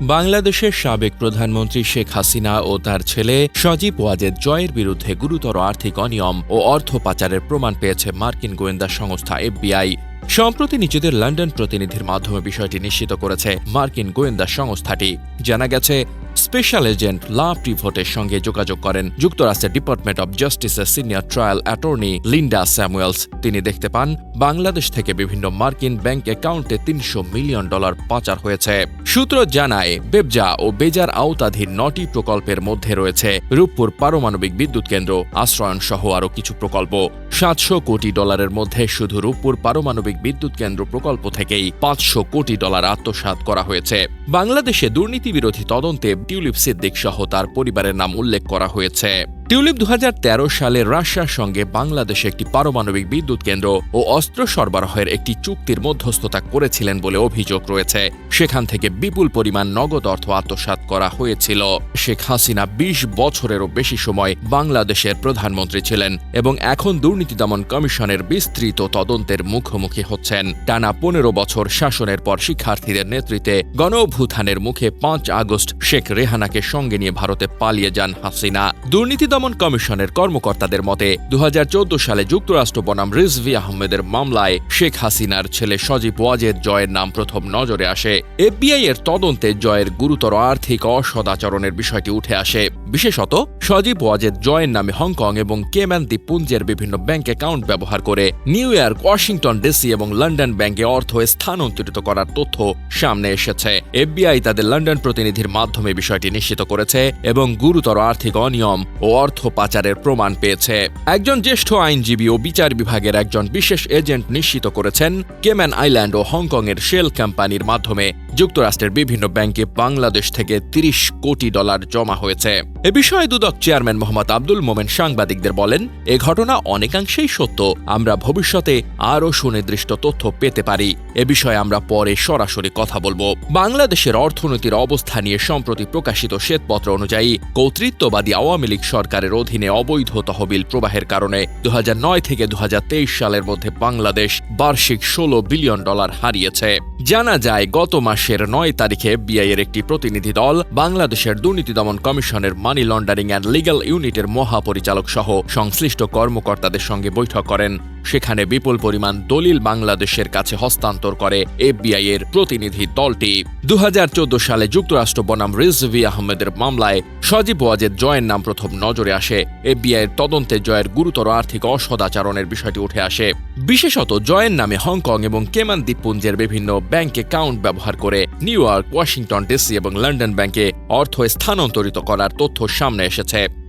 বাংলাদেশের সাবেক প্রধানমন্ত্রী শেখ হাসিনা ও তার ছেলে সজীব ওয়াজেদ জয়ের বিরুদ্ধে গুরুতর আর্থিক অনিয়ম ও অর্থ পাচারের প্রমাণ পেয়েছে মার্কিন গোয়েন্দা সংস্থা এফবিআই। সম্প্রতি নিজেদের লন্ডন প্রতিনিধির মাধ্যমে বিষয়টি নিশ্চিত করেছে মার্কিন গোয়েন্দা সংস্থাটি। জানা গেছে স্পেশাল এজেন্ট লা প্রিভোটের সঙ্গে যোগাযোগ করেন যুক্তরাষ্ট্রের ডিপার্টমেন্ট অব জাস্টিসের senior trial attorney Linda Samuels. তিনি দেখতে পান, বাংলাদেশ থেকে বিভিন্ন মার্কিন ব্যাংক অ্যাকাউন্টে তিনশো মিলিয়ন ডলার পাচার হয়েছে। সূত্র জানায়, বেবজা ও বেজার আওতাধীন নটি প্রকল্পের মধ্যে রয়েছে রূপপুর পারমাণবিক বিদ্যুৎ কেন্দ্র আশ্রয়ন সহ আরও কিছু প্রকল্প। সাতশো কোটি ডলারের মধ্যে শুধু রূপপুর পারমাণবিক বিদ্যুৎ কেন্দ্র প্রকল্প থেকেই পাঁচশো কোটি ডলার আত্মসাৎ করা হয়েছে। বাংলাদেশে দুর্নীতি বিরোধী তদন্তে টিউলিপ সিদ্দিক সহ তার পরিবারের নাম উল্লেখ করা হয়েছে। টিউলিপ দু হাজার তেরো সালে রাশিয়ার সঙ্গে বাংলাদেশে একটি পারমাণবিক বিদ্যুৎ কেন্দ্র ও অস্ত্র সরবরাহের একটি চুক্তির মধ্যস্থতা করেছিলেন বলে অভিযোগ রয়েছে। সেখান থেকে বিপুল পরিমাণ নগদ অর্থ আত্মসাৎ করা হয়েছিল। শেখ হাসিনা ২০ বছরেরও বেশি সময় বাংলাদেশের প্রধানমন্ত্রী ছিলেন এবং এখন দুর্নীতি দমন কমিশনের বিস্তৃত তদন্তের মুখোমুখি হচ্ছেন। টানা পনেরো বছর শাসনের পর শিক্ষার্থীদের নেতৃত্বে গণ অভ্যুত্থানের মুখে পাঁচ আগস্ট শেখ রেহানাকে সঙ্গে নিয়ে ভারতে পালিয়ে যান হাসিনা। দুর্নীতি দমন কমিশনের কর্মকর্তাদের মতে দু হাজার চৌদ্দ সালে যুক্তরাষ্ট্র বনাম রিজভি আহমেদের মামলায় শেখ হাসিনার ছেলে সজীব ওয়াজেদ জয়ের নাম প্রথম নজরে আসে। এফবিআই এর তদন্তে জয়ের গুরুতর আর্থিক অসদাচরণের বিষয়টি উঠে আসে। বিশেষত সজীব ওয়াজেদ জয়ের নামে হংকং এবং কেম্যান দ্বীপপুঞ্জের বিভিন্ন ব্যাংক অ্যাকাউন্ট ব্যবহার করে নিউ ইয়র্ক, ওয়াশিংটন, ডিসি এবং লন্ডন ব্যাংকে অর্থ স্থানান্তরিত করার তথ্য সামনে এসেছে। এফবিআই তাদের লন্ডন প্রতিনিধির মাধ্যমে বিষয়টি নিশ্চিত করেছে এবং গুরুতর আর্থিক অনিয়ম ও অর্থ পাচারের প্রমাণ পেয়েছে। একজন জ্যেষ্ঠ আইনজীবী ও বিচার বিভাগের একজন বিশেষ এজেন্ট নিশ্চিত করেছেন, কেম্যান আইল্যান্ড ও হংকং এর শেল কোম্পানির মাধ্যমে যুক্তরাষ্ট্রের বিভিন্ন ব্যাংকে বাংলাদেশ থেকে ৩০ কোটি ডলার জমা হয়েছে। এ বিষয়ে দুদক চেয়ারম্যান মোহাম্মদ আব্দুল মোমেন সাংবাদিকদের বলেন, এ ঘটনা অনেকাংশেই সত্য। আমরা ভবিষ্যতে আরও সুনির্দিষ্ট তথ্য পেতে পারি। এ বিষয়ে আমরা পরে সরাসরি কথা বলব। বাংলাদেশের অর্থনীতির অবস্থা নিয়ে সম্প্রতি প্রকাশিত শ্বেতপত্র অনুযায়ী, কর্তৃত্ববাদী আওয়ামী লীগ সরকারের অধীনে অবৈধ তহবিল প্রবাহের কারণে দু হাজার নয় থেকে দু হাজার তেইশ সালের মধ্যে বাংলাদেশ বার্ষিক ষোলো বিলিয়ন ডলার হারিয়েছে। জানা যায়, গত মাসের নয় তারিখে বিআই এর একটি প্রতিনিধি দল বাংলাদেশের দুর্নীতি দমন কমিশনের মানি লন্ডারিং অ্যান্ড লিগাল ইউনিটের মহাপরিচালক সহ সংশ্লিষ্ট কর্মকর্তাদের সঙ্গে বৈঠক করেন। সেখানে বিপুল পরিমাণ দলিল বাংলাদেশের কাছে হস্তান্তর করে এফবিআই এর প্রতিনিধি দলটি। দু হাজার চোদ্দ সালে যুক্তরাষ্ট্র বনাম রিজভি আহমেদের মামলায় সজীব ওয়াজেদ জয়ের নাম প্রথম নজরে আসে। এফবিআই এর তদন্তে জয়ের গুরুতর আর্থিক অসদাচরণের বিষয়টি উঠে আসে। বিশেষত জয়ের নামে হংকং এবং কেমান দ্বীপপুঞ্জের বিভিন্ন ব্যাংক অ্যাকাউন্ট ব্যবহার করে নিউ ইয়র্ক, ওয়াশিংটন, ডিসি এবং লন্ডন ব্যাংকে অর্থ স্থানান্তরিত করার তথ্য সামনে এসেছে।